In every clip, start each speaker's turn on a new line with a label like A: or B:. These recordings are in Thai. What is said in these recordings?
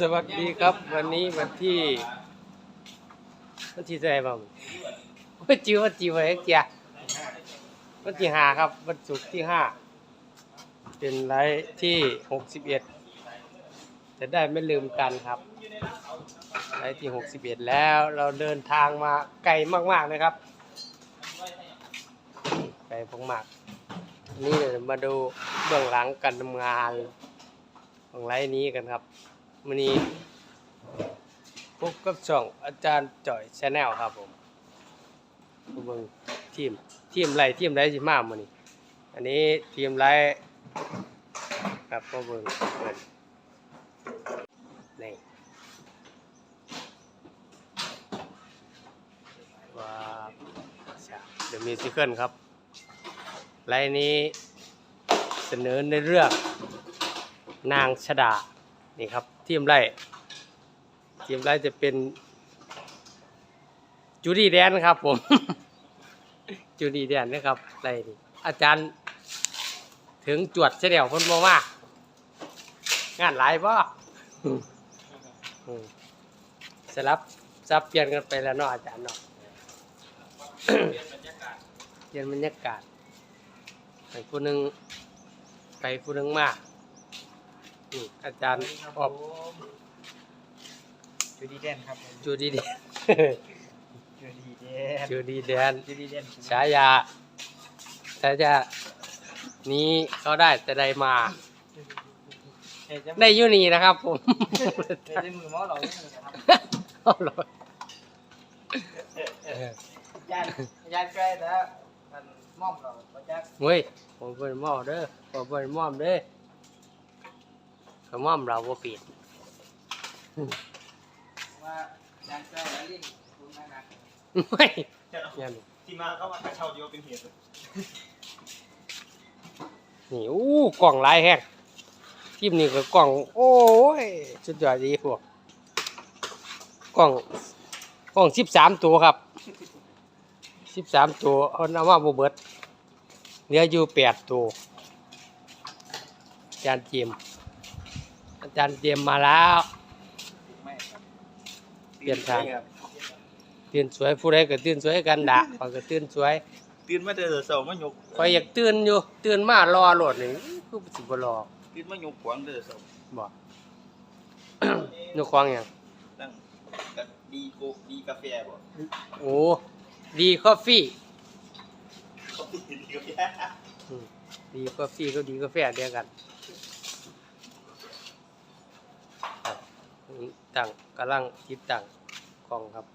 A: สวัสดีครับ วันนี้วันที่วันที่เท่าไหร่บ้างวันจิววันจิวอะไรเกียวันที่ห้าครับ วันศุกร์ที่ห้าเป็นไลฟ์ที่หกสิบเอ็ดจะได้ไม่ลืมกันครับไลฟ์ที่หกสิบเอ็ดแล้วเราเดินทางมาไกลมากๆนะครับไกลมากๆนี่เดี๋ยมาดูเบื้องหลังการทำงานของไลฟ์นี้กันครับ วันนี้พบกับช่องอาจารย์จ่อยชาแนลครับผมมเบิ่งทีมทีมไรทีมไรสิมามื้อนี้ อันนี้ทีมไรครับมาเบิ่งเปิดนี่ว้าวเดี๋ยวมีซิเคิลครับไลฟ์นี้เสนอในเรื่องนางชดานี่ครับ ทีมไร่ทีมไร่จะเป็น จูดี้แดนครับ ผม จูดี้แดนนะครับไรนี่อาจารย์ถึงจวดเฉลียวเพ้นบ่มากงานหลายบ่อืมสลับสับเปลี่ยนกันไปแล้วเนาะอาจารย์เนาะเปลี่ยนบรรยากาศให้ผู้หนึ่งไปผู้หนึ่งมาอืม อาจารย์ออบ
B: จูดีเดนครับผม
A: จูดีแดน
B: จูดีเดน
A: จูดีแดน
B: จูดีเดน
A: ฉายาฉายานี้เขาได้แต่ใดมา
B: เฮ้ยจะ
A: ได้อยู่นี่นะครับผม
B: เฮ้ยจะมือเมาส์เราเนี่ยนะครับ
A: เอาเลยเออยา
B: นยานใกล้แล้วมันมอมเราประจักษ์
A: เว้ยผมเป็นหมอเด้อผมเป็นหมอมเด้อ เขาหมอมเราบ่ปิด
B: ว่ายานใกล้แล้วลิ้นคุณนะนะ
A: ไม่ยัน
C: ที่มาเข้ามากระเช้าเดียวเป็นเหตุเลย
A: นี่อู้กล่องหลายแฮกทีมนี้ก็กล่อง โอ้ยสุดยอดดีพวกกล่องกล่องสิบสามตัวครับสิบสามตัวเอาน้ำมาบเบิดเหลืออยู่แปดตัวอาจารย์เจมส์อา จารย์เจมส์มาแล้ว
B: ไม่ครับ
A: เปลี่ยนทางตื่นสวยผู้ใดก็ตื่นสวยกันดะข้อยก็ตื่นสวย
C: ตื่นมาแต่เสาร์มายก
A: คอยอยากตื่นอยู่ ตื่นมารอโหลดนี่คือสิบ่รอ
C: ตื่นมายกขวางแต่เสาร์
A: บ่นึกควางหยัง
C: ตั้งกับดีโกดีกาแฟบ่
A: โอ้ดีคอฟฟี่
C: เขาพูดดีกาแฟ
A: อืมดีคอฟฟี่ก็ดีกาแฟเดียวกันครับ ตั้งกำลังติดตั้งกล้องครับ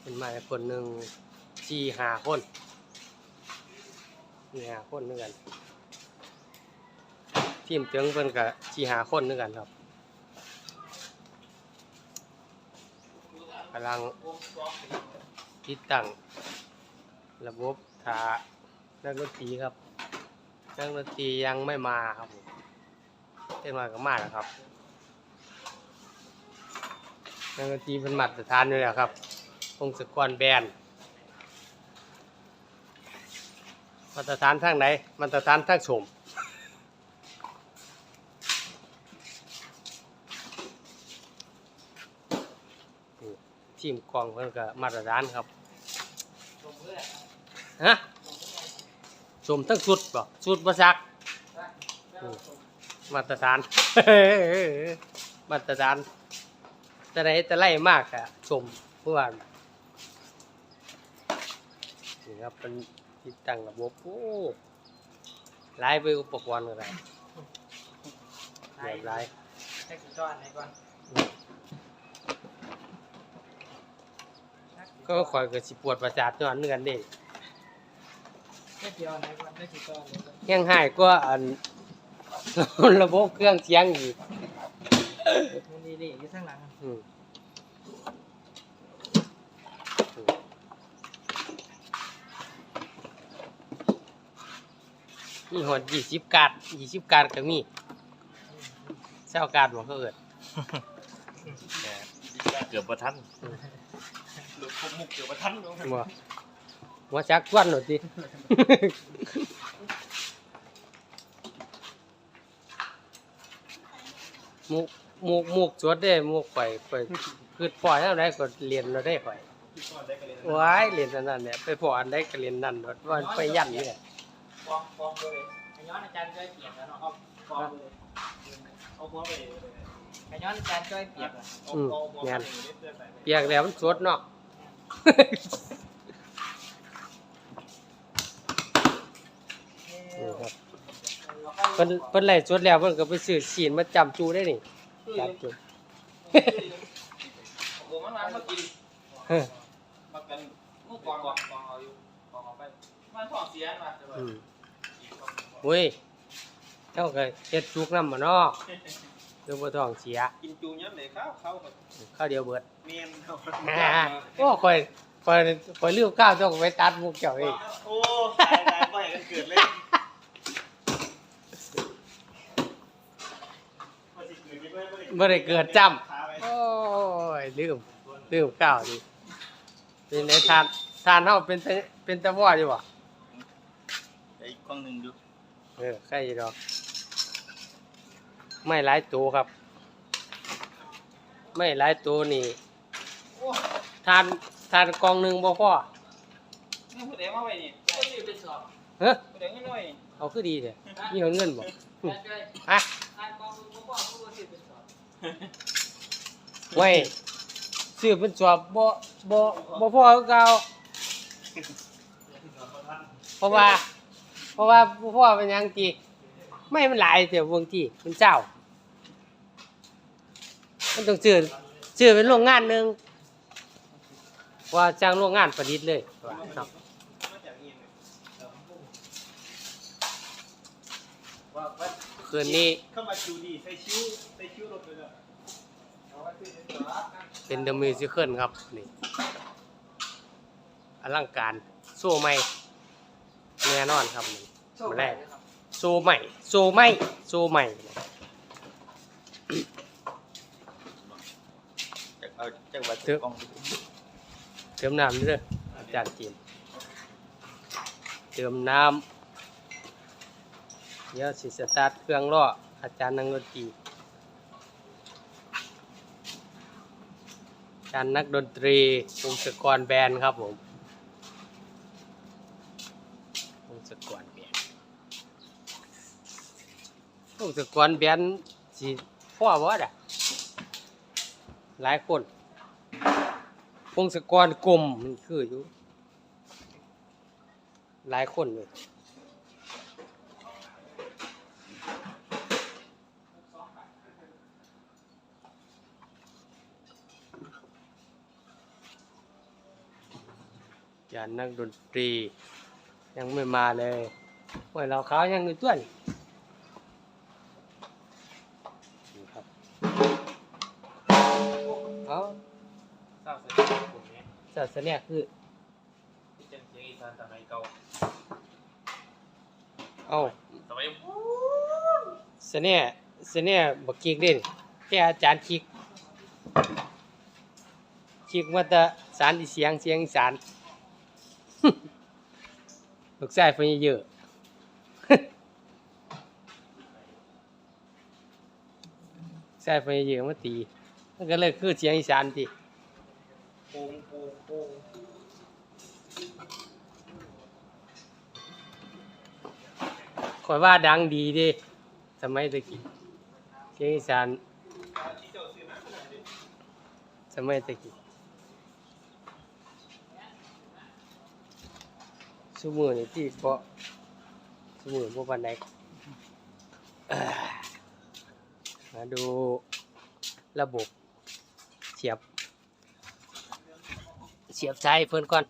A: เป็นมาคนหนึ่งสี่หาคนสี่หาคนนึกกันทีมเติงเพิ่นกับสี่หาคนนึกกันครับกำลังติดตั้งระบบถานักดนตรีครับ นักดนตรียังไม่มาครับผมเต้นมาก็มาแล้วครับนักดนตรีเป็นหมาตรฐานอยู่แล้วครับพงศกรแบนมาตรฐานทางไหนมาตรฐานทางชมทีมกองเพิ่อนก็มาตรฐานครับฮะ ชมทั้งสุดบ่สุดบ่ซักอืมมาตรฐาน มาตรฐาน แต่ไหนแต่ไล่มากอะชมเพื่อนนี่ครับเป็นติดตั้งระบบโอ้หลายไปอุปกรณ์อะไรเรียบร้อย
B: แท็กซี่ก้อนไหนก่อน
A: ก็คอยก็สิปวดประสาทย้อนเนื่อนเด้
B: แท็กซี่ก้อนไหนก่อนแท็กซี่ก้อนไหนก่อน
A: ยังหายกว่าอันระบบเครื่องเสียงอีก
B: มันดีๆอยู่ข้างหลัง
A: อืมมีหอดยี่สิบการ์ดยี่สิบการ์ดก็มีเศร้าการ์ดบอกเขาเอิด
C: เกือบประทันหลุดคมมุกเกือบประทันลง
A: บ่ หัวจักทวนหน่อยสิ มุกมุกมุกสวดได้มุกไปไปคือปล่อยแล้วได้ก็เรียนเราได้ข่อยว้ายเรียนอันนั้นเนี่ยไปพออันได้ก็เรียนนั่นว่าว่าไปยันนี่แหละ
B: ฟองฟองเลยไอ้ย้อนอาจารย์จ้อยเปียกแล้วเนาะเอาฟองเลยเอาฟองไปไอ้ย้อนอาจารย์จ้อยเปียกอะ
A: อืมแม่นเปียกแล้วมันสวดเนาะ นี่ครับเพิ่นเพิ่นไล่สวดแล้วเพิ่นก็ไปซื้อศีลมาจำจูได้นี่จำจู
B: โอ้มันมาเมื่อกี้
A: เฮ้อ
B: มากันงูกองกองกองเอาอยู่กองเอาไปมันท้องเสียมา
A: อืมเว้ยเจ้าก็เฮ็ดจุกนำบ่เนาะเดี๋ยวบ่ท้องเสีย
C: กินจูย้ำเลยข้าวเขาแบบ
A: ข้าวเดียวเบิด
C: เมียนเขา
A: โอ้ข่อยข่อยข่อยลืมข้าวต้องไปตัดมุกเจ้าเอง
C: โอ้ตายตายไปกันเกิดเลย
A: บ่ได้เกิดจำโอ้ยลืมลืมข้าวดิเป็นไอ้ทานทานเฮาเป็นตะเป็นตะวออยู่บ่
C: ไอ้กล้องหนึ่งดู
A: เออใครอยู่ดอกไม่หลายตัวครับ ไม่หลายตัวนี่ทานทานกองหนึงบ่พอ
B: นี่ผู้ใดมาไว้นี่ผู้ใดไปสอบ
A: เฮ้อ
B: ผู้ใดเงินน้อย
A: เอาคือดีเด้มีเงินบ่
B: อาจารย์จ้อย
A: ฮะ
B: อ่านกองมือบ่บ่ผู้ใดไปสอบ
A: ไว้ซื้อเป็นสอบบ่บ่บ่พอคือเก่าเพราะว่า เพราะว่าบ่พอเป็นหยังติไม่มันหลายเสียวงที่มันเจ้า มันต้องซื้อซื้อเป็นโรงงานหนึงว่าจ้างโรงงานประดิษฐ์เลยว่าครับ คืนนี้
C: เข้ามาจูดีใส่ชิวใส่ชิวรถเลยเนาะ
B: เอาไว้ซื้อเป็นสอบ
A: เป็นเดอะมิวสิคลครับนี่อลังการโซ่ใหม่แน่นอนครับนี่มาแรกโซ่ใหม่โซ่ใหม่โซ่ใหม่
C: จากเอาจากวัดกล้อง
A: เติมน้ำนี่เด้ออาจารย์จีนเติมน้ำ เดี๋ยวสิสตาร์ทเครื่องล้ออาจารย์นักดนตรีอาจารย์นักดนตรีวงศกรแบนครับผมวงศกรแบนด์วงศกรแบนสิพ่อบ่ด่ะหลายคนพงศกรกลมมันคืออยู่หลายคนเลย ยานนักดนตรี ยังไม่มาเลยโอ้ยเราเขายังอยู่ต้วนครับเอา
B: ทราบเสียงกลุ่มนี้
A: ศาสนาคือ
B: ที่เป็นเสียงอีสานสมัยเก่า
A: เอา
B: สมัย
A: เสน่ห์เสน่ห์บักคิกเด่นแค่อาจารย์คิกคิกมาแต่สารอีเสียงเสียงอีสาน ลูกชายเพิ่นเยอะช่เพิ่นเยอะมาตีมันก็เลยคือเสียงอีสานติ
B: ปูงปูงปูง
A: ข่อยว่าดังดีเด้สมัยตะกี้เสียงอีสานสมัยตะกี้ ซุมือนี่ที่บ่ซุมือบ่ปานใดมาดูระบบเสียบ เสียบสายเพิ่อนก่อน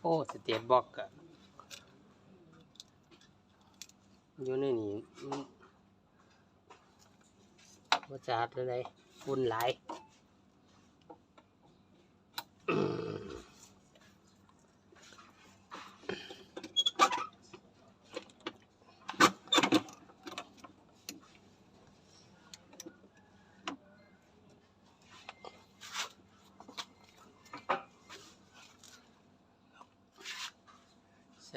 A: โอ้สเตตบ็อกอะอยู่ในนี้ว่าจะหัดอะไรฝุ่นหลาย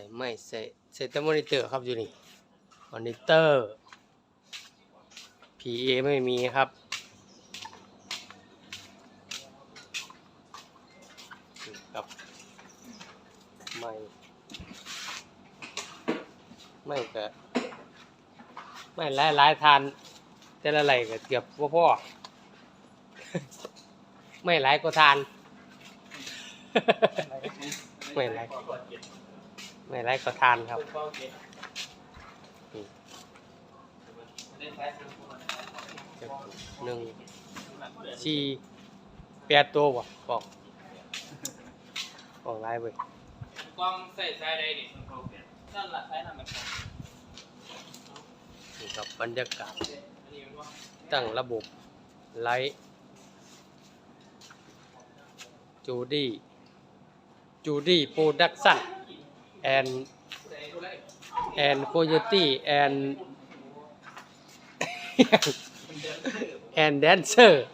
A: ส่ไม่ใส่ใส่แต่มอนิเตอร์ครับอยู่นี่มอนิเตอร์ PA ไม่มีครับกับไม่ไม่ก็ไม่หลายหลายทาน แต่ละไหลก็เกือบพ่อพ่อไม่หลายก็ทาน ไม่หลาย ไม่หลายก็ทานครับ หนึ่งสี่แปดตัวบ่บอกบอกไล่เว้ย
B: กล้องใส่ใส่ได้ดินั่นแหละใช้ทำแบบนี้
A: นี่ครับบรรยากาศ ตั้งระบบไลท์จูดี้จูดี้โปรดักชั่น แอนแอนโคโยตี้แอนแอนแดนเซอร์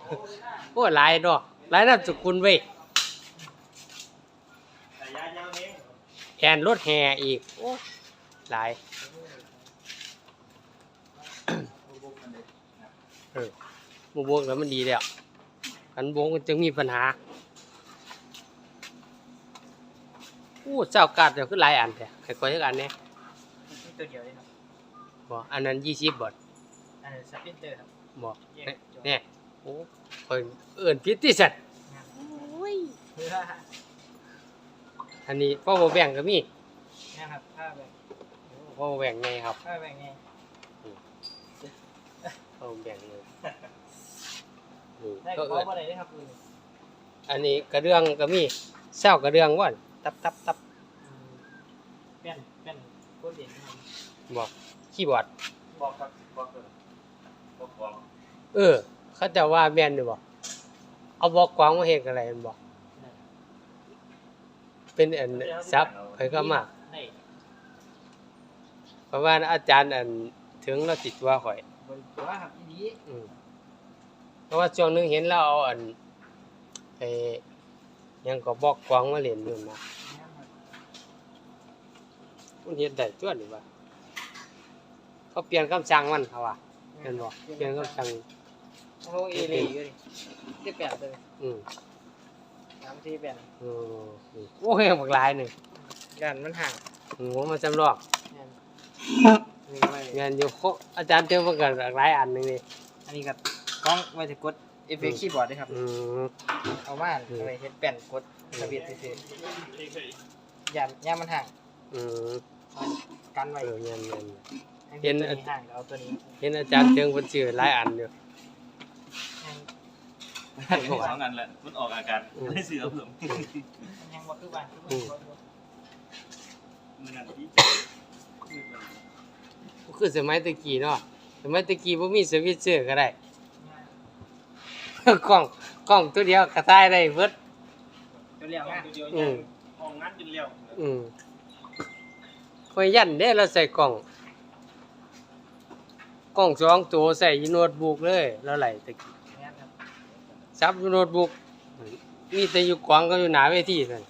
A: โอ้หลายเนาะหลายนามสกุลเว้ย
C: แต่ย
A: แอนรถแห่อีก โอ้หลายเออบวกแล้วมันดีแล้วขันบวกมันจึงมีปัญหา อู้เจ้ากาดเดี๋ยวขึ้นหลายอันแท้ให้คอยจักอันเนี่ย
B: นี่ตัวเดียวเลยครับ
A: บอกอันนั้นยี่สิบบาท
B: อันนี้สปินเตอร์ครับ
A: บอก
B: แยก
A: เนี่ยเนี่ยโอ้คอยเอื่นพิษที่สัตว์
B: เพื่อ
A: อันนี้พ่อโบแบ่งก็มี
B: นะครับผ้าแบบ
A: พ่อโบแบ่งไงครับ
B: ผ้าแบบไง
A: พ่อโบแบ่งเลยนี่
B: ได้
A: ก็
B: ก็
A: เอื่น
B: อะไรได้ครับคุณ
A: อันนี้กระเดื่องก็มีเศร้ากระเดื่องว่านตับตับตับ
B: เป็น เป็นโคตรเด่นครับ
A: บอกคีย์บอร์ด
C: บอกครับบอกเลยบอกกอง
A: เออ เขาจะว่าแม่นอยู่บ่เอาบอกกวางมาเฮ็ดอะไรมันบอกเป็นอันซับไปก็มา
B: ได้
A: เพราะว่าอาจารย์อันถึงเราติดตัวข่อย
B: บนตัวครับอีนี้
A: อืมเพราะว่าช่วงหนึงเห็นเราเอาอันไอ้หยังก็บอกกวางมาเล่นอยู่นะ มันเฮ็ดได้ตัวนี่ว่าเขาเปลี่ยนคำสั่งมันเขาว่าเห็นบ่เปลี่ยนคำสั่ง
B: โอ้เอเลยอยู่ดิที่แปดเลย
A: อืม
B: สามที่แปด
A: เออโอ้ยบักหลายหนึง
B: กันมันห่าง
A: โอ้มันจำลอง
B: นี่ไว้
A: งานอยู่โคอาจารย์เจอมากันหลายอันหนึงนี่
B: อันนี้กับกล้องไว้จะกดเอฟเฟกต์คีย์บอร์ดด้วยครับ
A: อืม
B: เอามาเอาไว้เฮ็ดแป้นกดสวิตช์ซื่อๆยามยามมันห่าง
A: อืม
B: มัน กันไว้
A: เออเงินเงิน
B: ให้
A: เห็น
B: ตัวนี้ห่างเอาตัวนี้
A: เห็นอาจารย์เชิงเพิ่นชื่อหลายอันอยู่
B: ให้
C: สองอันแหละมันออกอาการได้เสือเพิ่ม
B: มันยังบ่คือบ้านคือบ้าน
C: มันงานที่
A: คือสมัยตะกี้เนาะสมัยตะกี้บ่มีสวิตช์เชอร์ก็ได้กล้องกล้องตัวเดียวก็ถ่ายได้เบิด
B: ตัวเรียกง่าย
C: เดียว
A: อืม
C: ห้องงานจนเลี้ยว
A: อืม คอยยันเด้เราใส่กล้อง กล้องสองตัวใส่ยู่โน้ตบุ๊กเลยแล้วไหลตะกี้
B: แซั
A: บยู่โน้ตบุ๊กมีแต่อยู่กวางก็อยู่หนาเวทีนั่น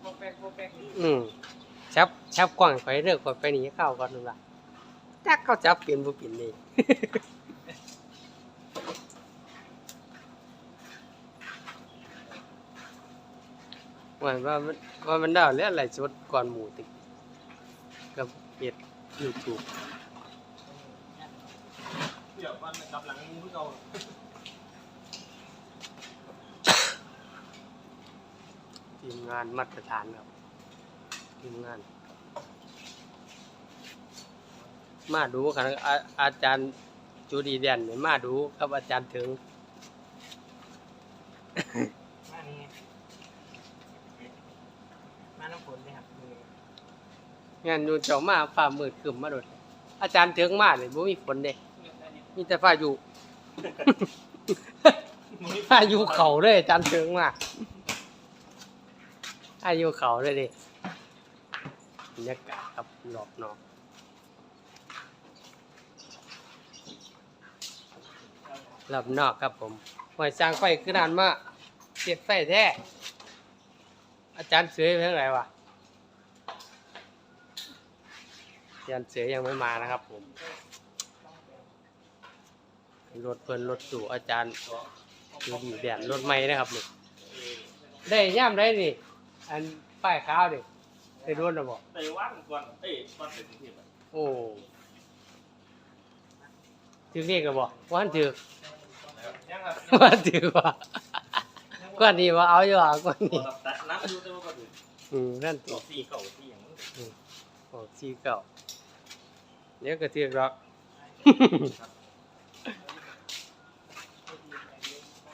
B: โปรแป๊กโปรแป๊ก
A: อืมชับชับกว้างไปเรื่อยกว่าไปหนีเข้าก่อนนึงละจักเข้าจับเปลี่ยนบ่เปลี่ยนนี่ว่าว่ามันว่ามันได้แล้วอะไรสดก่อนหมูติ เฮ็ด YouTube
C: เดี๋ยวมันกลับหลังมือเรา
A: ทีมงานมาตรฐานครับทีมงาน มาดูกันอาอาจารย์จูดีเด่นนี่มาดูกับอาจารย์ถึง
B: มานี่มาน้ำฝนเลยครับ งา
A: นอยู่เจ้ามาฟ้ามืดครึมมาโดดอาจารย์เถึงมาเลยบ่มีฝนเด้มีแต่ฟ้าอยู่ฟ้าอยู่เขาเลยอาจารย์เถึงมาฟ้าอยู่เขาเลยดิบรรยากาศครับรอบนอกรอบนอกครับผมหอยสางไฟคือนานมากเสียบไฟแท้อาจารย์เสือไปทางไหนวะ อาจารย์เสือยังไม่มานะครับผมรถเพิ่นรถสู่อาจารย์ดูดีแดนรถใหม่นะครับนี่ได้ย่ามได้นี่อันป้ายขาวนี่ได้รถนะบอก
C: ไต้หวันก่อนเอ้ยก่อนเป็นกรุงเทพอะ
A: โอ้ถือเรียกกันบอกว่าอันถือ
C: ยังครับ
A: ว่าถือว่าก้อนนี้ว่าเอาอยู่อะก้อนนี้
C: ตัดน้ำดูแต่ว่าก็ถือ
A: อืมนั่น
C: ส
A: ติ
C: องสี่เก่าสี่อย่างนั้น
A: ออกซีเก่า เดี๋ยวก็ถือหรอก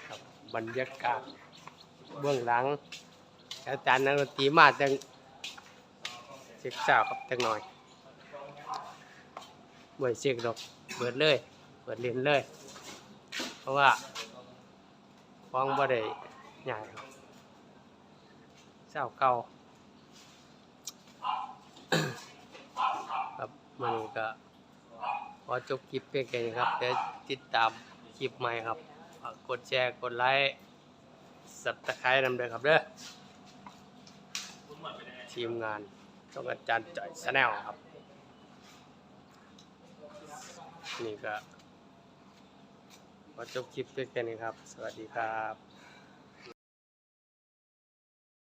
A: ครับบรรยากาศเบื้องหลัง อาจารย์นักดนตรีมาจังเช็คสาวครับจังหน่อยบ่อยเช็คดอกเปิดเลย เปิดเล่นเลย เพราะว่าฟ้องบ่ได้ใหญ่ครับเจ้าเก่า ครับ มันก็ขอจบคลิปเพียงแค่นี้ครับเดี๋ยวติดตามคลิปใหม่ครับฝากกดแชร์กดไลค์สับตะไคร้นำเด้อครับเด้อทีมงานต้องอาจารย์จ่อยชาแนลครับ นี่ก็ขอจบคลิปเพียงแค่นี้ครับ สวัสดีครับ